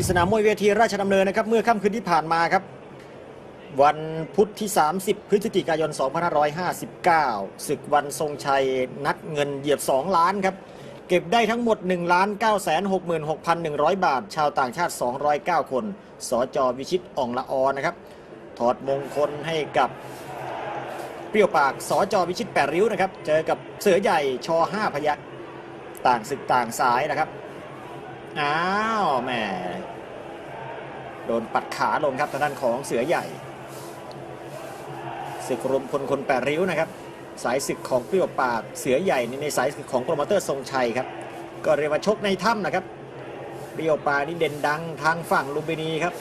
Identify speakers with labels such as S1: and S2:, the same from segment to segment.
S1: ที่สนามมวยเวทีราชดำเนินนะครับ เมื่อค่ำคืนที่ผ่านมาครับ วันพุธที่ 30 พฤศจิกายน 2559 ศึกวันทรงชัยนัดเงินเหยียบ 2 ล้านครับ เก็บได้ทั้งหมด 1 ล้าน 9 6 6 1 0 0 บาท ชาวต่างชาติ 209 คน สจวิชิตอ่องละออนะครับ ถอดมงคลให้กับเปรี้ยวปากสจวิชิตแปดริ้วนะครับ เจอกับเสือใหญ่ช5พยักต่างศึกต่างสายนะครับ อ้าวแหม่ โดนปัดขาลงครับทางด้านของเสือใหญ่ศึกรวมคนคนแปดริ้วนะครับ สายศึกของเปรี้ยวปากเสือใหญ่ในสายศึกของโปรโมเตอร์ทรงชัยครับก็เรียกว่าชกในถ้ำนะครับเปรี้ยวปากนี่เด่นดังทางฝั่งลุมพินีครับ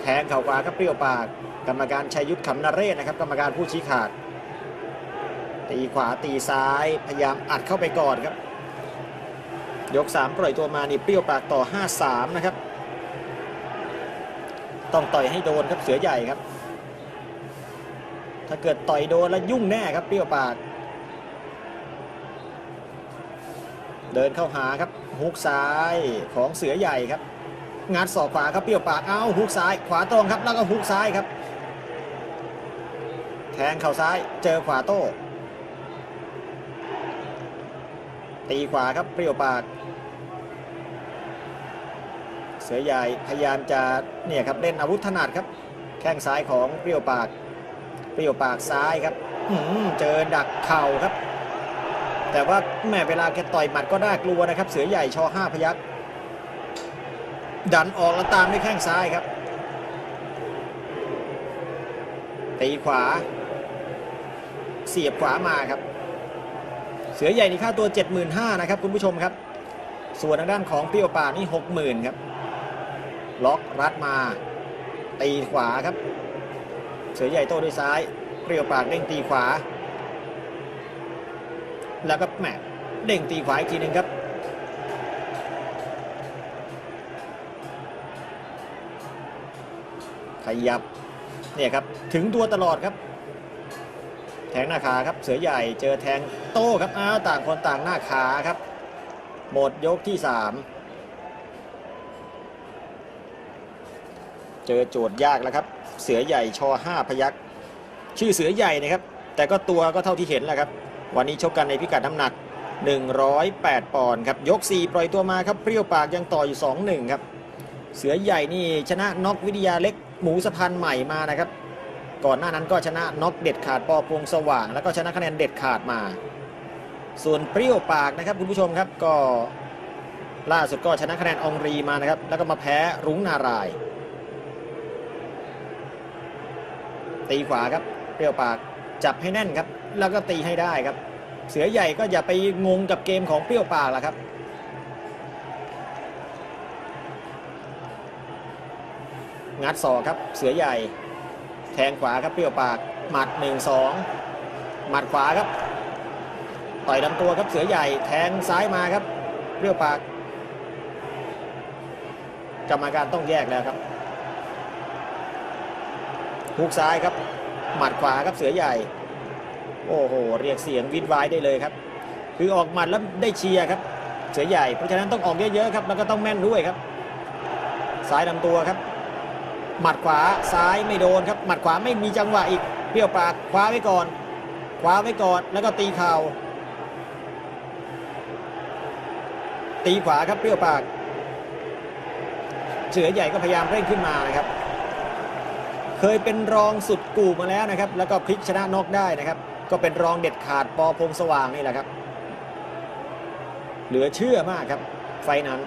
S1: แทงเข่าขวาครับเปรี้ยวปากกรรมการชัยยุทธขำนเรศนะครับ กรรมการผู้ชี้ขาด ตีขวาตีซ้ายพยายามอัดเข้าไปก่อนครับ ยก 3 ปล่อยตัวมานี่เปรี้ยวปากต่อ 5-3 นะครับ ต้องต่อยให้โดนครับเสือใหญ่ครับ ถ้าเกิดต่อยโดนแล้วยุ่งแน่ครับเปรี้ยวปาก เดินเข้าหาครับฮุกซ้ายของเสือใหญ่ครับงัดศอกขวาครับเปรี้ยวปากเอ้าฮุกซ้าย ขวาตรงครับแล้วก็ฮุกซ้ายครับ แทงเข่าซ้ายเจอขวาโต้ตีขวาครับเปรี้ยวปาก สือใหญ่พยายามจะเนี่ยครับเล่นอาวุธถนัดครับ แข้งซ้ายของเปรี้ยวปาก เปรี้ยวปากซ้ายครับอืเจอดักเข่าครับ แต่ว่าแม่เวลาแกต่อยหมัดก็น่ากลัวนะครับ เสือใหญ่ชอห้าพยักดันออกแล้วตามด้วยแข้งซ้ายครับ ตีขวา เสียบขวามาครับ เสือใหญ่นี่ค่าตัว 75,000นะครับคุณผู้ชมครับ ส่วนทางด้านของเปรี้ยวป่ากนี่ 60,000ครับ ล็อกรัดมา ตีขวาครับ เสือใหญ่โต้ด้วยซ้าย เปรี้ยวปากเด้งตีขวา แล้วก็แหมเด้งตีขวาอีกทีหนึ่งครับขยับเนี่ยครับถึงตัวตลอดครับ แทงหน้าขาครับเสือใหญ่เจอแทงโต้ครับอ้าวต่างคนต่างหน้าขาครับ หมดยกที่3 เจอโจทย์ยากแล้วครับ เสือใหญ่ชอ5พยักชื่อเสือใหญ่นะครับ แต่ก็ตัวก็เท่าที่เห็นแหละครับ วันนี้ชกกันในพิกัดน้ำหนัก 108 ปอนด์ครับ ยก 4 ปล่อยตัวมาครับ เปรี้ยวปากยังต่ออยู่ 2-1 ครับ เสือใหญ่นี่ชนะน็อกวิทยาเล็กหมูสะพานใหม่มานะครับ ก่อนหน้านั้นก็ชนะน็อกเด็ดขาดปอพวงสว่าง แล้วก็ชนะคะแนนเด็ดขาดมา ส่วนเปรี้ยวปากนะครับคุณผู้ชมครับก็ล่าสุดก็ชนะคะแนนองรีมานะครับ แล้วก็มาแพ้รุ้งนารายณ์ ตีขวาครับ เปรี้ยวปากจับให้แน่นครับ แล้วก็ตีให้ได้ครับ เสือใหญ่ก็อย่าไปงงกับเกมของเปรี้ยวปากละครับงัดศอกครับเสือใหญ่ แทงขวาครับเปรี้ยวปากหมัด1 2หมัดขวาครับต่อยลำตัวครับเสือใหญ่แทงซ้ายมาครับเปรี้ยวปากกรรมการต้องแยกแล้วครับ ฮุกซ้ายครับ หมัดขวาครับเสือใหญ่ โอ้โห เรียกเสียงวิดวายได้เลยครับ คือออกหมัดแล้วได้เชียร์ครับ เสือใหญ่ เพราะฉะนั้นต้องออกเยอะๆครับ แล้วก็ต้องแม่นด้วยครับ ซ้ายลำตัวครับ หมัดขวาซ้ายไม่โดนครับ หมัดขวาไม่มีจังหวะอีก เปรี้ยวปากคว้าไว้ก่อน คว้าไว้ก่อน แล้วก็ตีเข่า ตีขวาครับเปรี้ยวปาก เสือใหญ่ก็พยายามเร่งขึ้นมานะครับ เคยเป็นรองสุดกูมาแล้วนะครับ แล้วก็พลิกชนะนอกได้นะครับ ก็เป็นรองเด็ดขาดปอพงสว่างนี่แหละครับ เหลือเชื่อมากครับ ไฟนั้น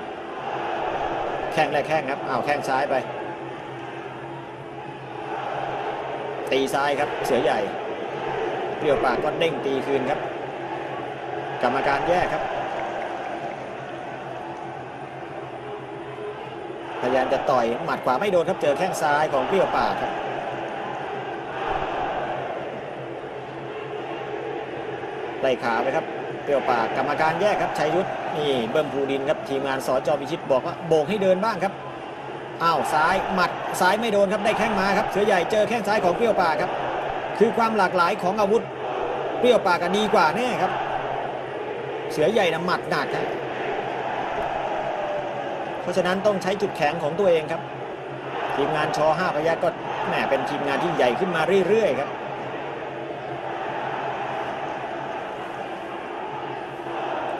S1: แข้งแรกแข้งครับอ้าวแข้งซ้ายไป ตีซ้ายครับ เสือใหญ่เปรี้ยวปากก็เด้งตีคืนครับ กรรมการแยกครับพยายามจะต่อยหมัดขวาไม่โดนครับเจอแข้งซ้ายของเปรี้ยวปากครับ ไล่ขาไปครับเปรียวปากกรรมการแยกครับชัยยุทธนี่เบิ้มภูดินครับทีมงานสจพิชิตบอกว่าโบกให้เดินบ้างครับอ้าวซ้ายหมัดซ้ายไม่โดนครับได้แข้งมาครับเสือใหญ่เจอแข้งซ้ายของเปรียวปากครับ คือความหลากหลายของอาวุธ เปรียวปากก็ดีกว่าแน่ครับ เสือใหญ่นะหมัดหนักครับเพราะฉะนั้นต้องใช้จุดแข็งของตัวเองครับ ทีมงานชอห้าพยักก็แหมเป็นทีมงานที่ใหญ่ขึ้นมาเรื่อยๆครับ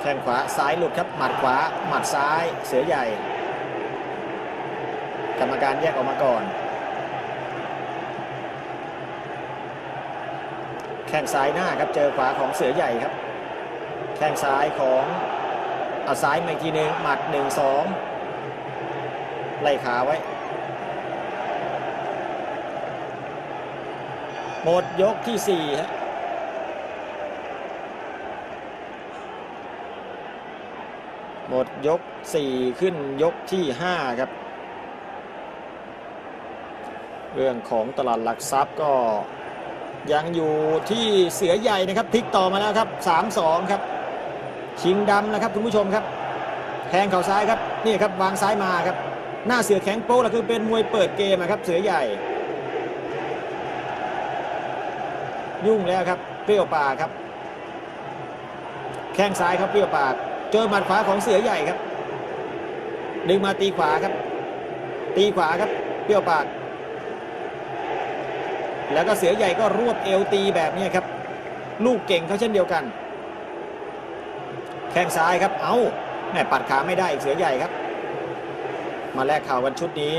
S1: แข้งขวาซ้ายหลุดครับหมัดขวาหมัดซ้ายเสือใหญ่ กรรมการแยกออกมาก่อน แข้งซ้ายหน้าครับเจอขวาของเสือใหญ่ครับ แข้งซ้ายของเอาซ้ายมาอีกทีหนึ่งหมัดหนึ่งสองไล่ขาไว้หมดยกที่สี่ฮะ หมดยก 4 ขึ้นยกที่ 5 ครับ เรื่องของตลาดหลักทรัพย์ก็ยังอยู่ที่เสือใหญ่นะครับพลิกต่อมาแล้วครับ 3-2 ครับ ชิงดำนะครับคุณผู้ชมครับแทงเข่าซ้ายครับนี่ครับวางซ้ายมาครับ หน้าเสือแข็งโป๊ะแล้วคือเป็นมวยเปิดเกมอะครับเสือใหญ่ ยุ่งแล้วครับเปรี้ยวปากครับ แข้งซ้ายครับเปรี้ยวปาก เจอหมัดขวาของเสือใหญ่ครับ ดึงมาตีขวาครับ ตีขวาครับ เปรี้ยวปาก แล้วก็เสือใหญ่ก็รวบเอวตีแบบนี้ครับ ลูกเก่งเขาเช่นเดียวกัน แข้งซ้ายครับ เอาแม่ปัดขาไม่ได้อีกเสือใหญ่ครับ มาแลกข่าวกันชุดนี้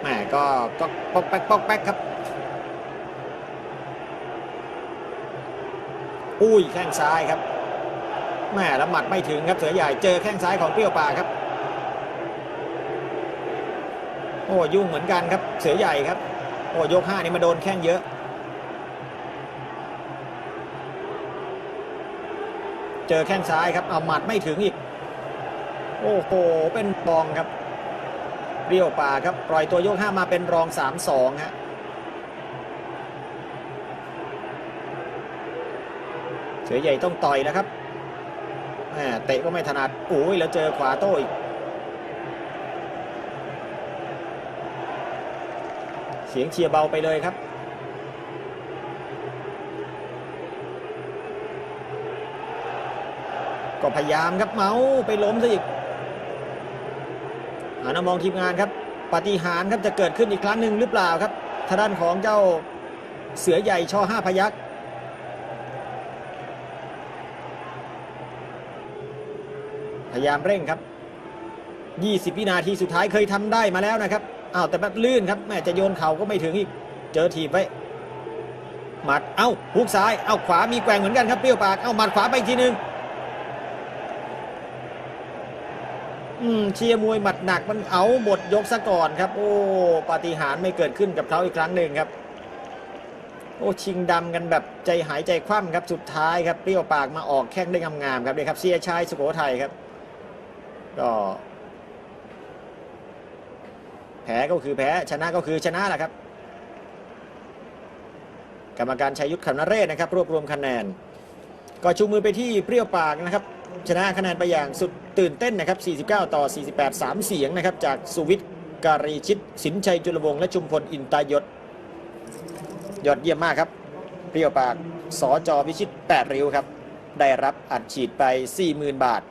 S1: แหม่ก็ก็ปอกแป๊กปอกแป๊กครับ อุ้ยแข้งซ้ายครับ แม่ละหมัดไม่ถึงครับเสือใหญ่เจอแข้งซ้ายของเปรี้ยวปาครับ โอ้ยุ่งเหมือนกันครับเสือใหญ่ครับ โอ้ยกห้านี่มาโดนแข้งเยอะ เจอแข้งซ้ายครับเอาหมัดไม่ถึงอีก โอ้โหเป็นบองครับเปรี้ยวปาครับปล่อยตัวยกห้ามาเป็นรองสามสองฮะเสือใหญ่ต้องต่อยนะครับ เตะก็ไม่ถนัดโอ้ยแล้วเจอขวาโต้อีกเสียงเชียร์เบาไปเลยครับก็พยายามครับเมาไปล้มซะอีกหานมองทีมงานครับปฏิหารครับจะเกิดขึ้นอีกครั้งหนึ่งหรือเปล่าครับทางด้านของเจ้าเสือใหญ่ช่อห้าพยักษ์ พยายามเร่งครับ 20 วินาทีสุดท้ายเคยทำได้มาแล้วนะครับอ้าวแต่แบบลื่นครับแม่จะโยนเข่าก็ไม่ถึงอีก เจอถีบไว้หมัดเอ้าฮุกซ้ายเอ้าขวามีแกว่งเหมือนกันครับเปรี้ยวปากเอ้าหมัดขวาไปอีกทีหนึงอืมเชียร์มวยหมัดหนักมันเอาหมดยกซะก่อนครับ โอ้ปาฏิหาริย์ไม่เกิดขึ้นกับเขาอีกครั้งหนึ่งครับ โอ้ชิงดำกันแบบใจหายใจคว่ำครับสุดท้ายครับเปรี้ยวปากมาออกแข้งได้งามๆครับเลยครับเสียชายสุโขทัยครับ ก็แพ้ก็คือแพ้ชนะก็คือชนะแหละครับ กรรมการชัยยุทธขำนเรศนะครับ รวบรวมคะแนน ก็ชูมือไปที่เปรี้ยวปากนะครับ ชนะคะแนนไปอย่างสุดตื่นเต้นนะครับ 49 ต่อ 48 3 เสียงนะครับ จากสุวิทย์การีชิต สินชัยจุลวงศ์และชุมพลอินตายศยอดเยี่ยมมากครับ เปรี้ยวปากสอจอพิชิต 8 ริ้วครับ ได้รับอัดฉีดไป 40,000 บาท